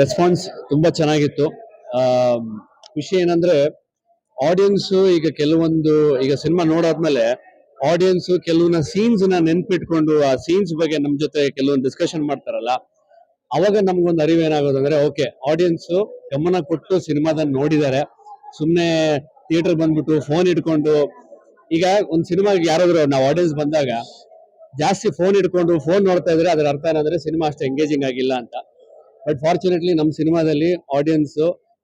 Response ತುಂಬಾ ಚೆನ್ನಾಗಿತ್ತು. ಖುಷಿ ಏನಂದ್ರೆ ಆಡಿಯನ್ಸ್ ಈಗ ಕೆಲವೊಂದು, ಈಗ ಸಿನಿಮಾ ನೋಡಾದ್ಮೇಲೆ ಆಡಿಯನ್ಸ್ ಕೆಲವೊಂದು ಸೀನ್ಸ್ನ ನೆನ್ಪಿಟ್ಕೊಂಡು, ಆ ಸೀನ್ಸ್ ಬಗ್ಗೆ ನಮ್ಮ ಜೊತೆ ಕೆಲವೊಂದು ಡಿಸ್ಕಷನ್ ಮಾಡ್ತಾರಲ್ಲ, ಅವಾಗ ನಮ್ಗೊಂದು ಅರಿವು ಏನಾಗೋದು ಅಂದ್ರೆ ಓಕೆ ಆಡಿಯನ್ಸ್ ಗಮನ ಕೊಟ್ಟು ಸಿನಿಮಾದನ್ನ ನೋಡಿದ್ದಾರೆ ಸುಮ್ಮನೆ ಥಿಯೇಟರ್ ಬಂದ್ಬಿಟ್ಟು ಫೋನ್ ಇಟ್ಕೊಂಡು, ಈಗ ಒಂದು ಸಿನಿಮಾಗೆ ಯಾರಾದ್ರೂ, ನಾವು ಆಡಿಯನ್ಸ್ ಬಂದಾಗ ಜಾಸ್ತಿ ಫೋನ್ ಹಿಡ್ಕೊಂಡು ಫೋನ್ ನೋಡ್ತಾ ಇದ್ರೆ ಅದರ ಅರ್ಥ ಏನಂದ್ರೆ ಸಿನಿಮಾ ಅಷ್ಟು ಎಂಗೇಜಿಂಗ್ ಆಗಿಲ್ಲ ಅಂತ. ಬಟ್ ಫಾರ್ಚುನೇಟ್ಲಿ ನಮ್ಮ ಸಿನಿಮಾದಲ್ಲಿ ಆಡಿಯನ್ಸ್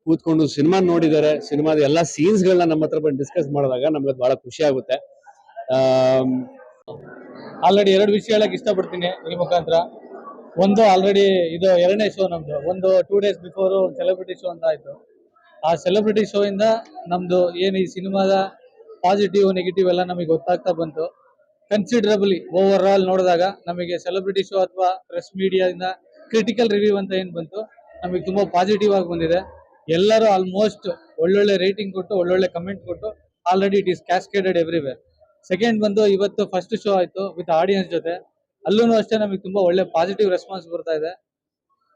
ಕೂತ್ಕೊಂಡು ಸಿನಿಮಾ ನೋಡಿದ್ದಾರೆ ಸಿನಿಮಾದ ಎಲ್ಲ ಸೀನ್ಸ್ ಗಳನ್ನ ನಮ್ಮ ಹತ್ರ ಬಂದು ಡಿಸ್ಕಸ್ ಮಾಡಿದಾಗ ನಮ್ಗೆ ಬಹಳ ಖುಷಿ ಆಗುತ್ತೆ. ಆಲ್ರೆಡಿ ಎರಡು ವಿಷಯ ಹೇಳಕ್ ಇಷ್ಟಪಡ್ತೀನಿ ಈ ಮುಖಾಂತರ. ಒಂದು ಆಲ್ರೆಡಿ ಇದು ಎರಡನೇ ಶೋ ನಮ್ದು. ಒಂದು two days before celebrity show ಅಂತ ಆಯ್ತು. ಆ ಸೆಲೆಬ್ರಿಟಿ ಶೋ ಇಂದ ನಮ್ದು ಏನು ಈ ಸಿನಿಮಾದ ಪಾಸಿಟಿವ್ ನೆಗೆಟಿವ್ ಎಲ್ಲ ನಮಗೆ ಗೊತ್ತಾಗ್ತಾ ಬಂತು. ಕನ್ಸಿಡರಬಲಿ ಓವರ್ ಆಲ್ ನೋಡಿದಾಗ ನಮಗೆ ಸೆಲೆಬ್ರಿಟಿ ಶೋ ಅಥವಾ ಪ್ರೆಸ್ ಮೀಡಿಯಾದಿಂದ ಕ್ರಿಟಿಕಲ್ ರಿವ್ಯೂ ಅಂತ ಏನು ಬಂತು, ನಮಗೆ ತುಂಬಾ ಪಾಸಿಟಿವ್ ಆಗಿ ಬಂದಿದೆ. ಎಲ್ಲರೂ ಆಲ್ಮೋಸ್ಟ್ ಒಳ್ಳೊಳ್ಳೆ ರೇಟಿಂಗ್ ಕೊಟ್ಟು, ಒಳ್ಳೊಳ್ಳೆ ಕಮೆಂಟ್ ಕೊಟ್ಟು already it is cascaded everywhere second ಬಂದು ಇವತ್ತು ಫಸ್ಟ್ ಶೋ ಆಯ್ತು ವಿತ್ ಆಡಿಯನ್ಸ್ ಜೊತೆ. ಅಲ್ಲೂ ಅಷ್ಟೇ ನಮಗೆ ತುಂಬಾ ಒಳ್ಳೆ ಪಾಸಿಟಿವ್ ರೆಸ್ಪಾನ್ಸ್ ಬರ್ತಾ ಇದೆ.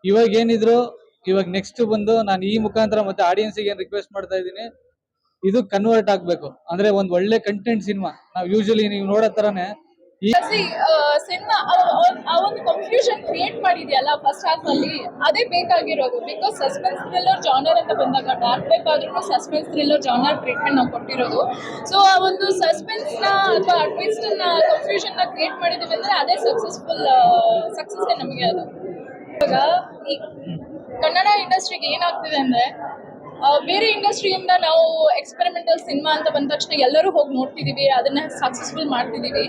ಇವಾಗ ಏನಿದ್ರು, ಇವಾಗ ನೆಕ್ಸ್ಟ್ ಬಂದು ನಾನು ಈ ಮುಖಾಂತರ ಮತ್ತೆ ಆಡಿಯನ್ಸಿಗೆ ಏನ್ ರಿಕ್ವೆಸ್ಟ್ ಮಾಡ್ತಾ ಇದ್ದೀನಿ ಇದು ಕನ್ವರ್ಟ್ ಆಗ್ಬೇಕು. ಅಂದ್ರೆ ಒಂದ್ ಒಳ್ಳೆ ಕಂಟೆಂಟ್ ಸಿನಿಮಾ ನಾವ್ ಯೂಶಲಿ ನೀವು ನೋಡೋ ತರನೇ ಈ ಸಿನಿಮಾ ಆ ಒಂದು ಕನ್ಫ್ಯೂಷನ್ ಕ್ರಿಯೇಟ್ ಮಾಡಿದ್ಯಲ್ಲ ಫಸ್ಟ್ ಹಾಫ್ ಅಲ್ಲಿ, ಅದೇ ಬೇಕಾಗಿರೋದು. ಬಿಕಾಸ್ ಸಸ್ಪೆನ್ಸ್ ಥ್ರಿಲ್ಲರ್ ಜಾನರ್ ಅಂತ ಬಂದಾಗ ಡಾರ್ಕ್ ಬೇಕಾದ್ರೂ ಸಸ್ಪೆನ್ಸ್ ಥ್ರಿಲ್ಲರ್ ಜಾನರ್ ಟ್ರೀಟ್ಮೆಂಟ್ ನಾವು ಕೊಟ್ಟಿರೋದು. ಸೊ ಆ ಒಂದು ಸಸ್ಪೆನ್ಸ್ನ ಅಥವಾ ಟ್ವಿಸ್ಟ್ನ ಕನ್ಫ್ಯೂಷನ್ನ ಕ್ರಿಯೇಟ್ ಮಾಡಿದೀವಿ ಅಂದ್ರೆ ಅದೇ ಸಕ್ಸಸ್ಫುಲ್ ಸಕ್ಸಸ್ ನಮಗೆ ಅದು. ಇವಾಗ ಈ ಕನ್ನಡ ಇಂಡಸ್ಟ್ರಿಗೆ ಏನಾಗ್ತಿದೆ ಅಂದ್ರೆ ಬೇರೆ ಇಂಡಸ್ಟ್ರಿಯಿಂದ ನಾವು ಎಕ್ಸ್ಪೆರಿಮೆಂಟಲ್ ಸಿನಿಮಾ ಅಂತ ಬಂದ ತಕ್ಷಣ ಎಲ್ಲರೂ ಹೋಗಿ ನೋಡ್ತಿದೀವಿ ಅದನ್ನ ಸಕ್ಸಸ್ಫುಲ್ ಮಾಡ್ತಿದೀವಿ.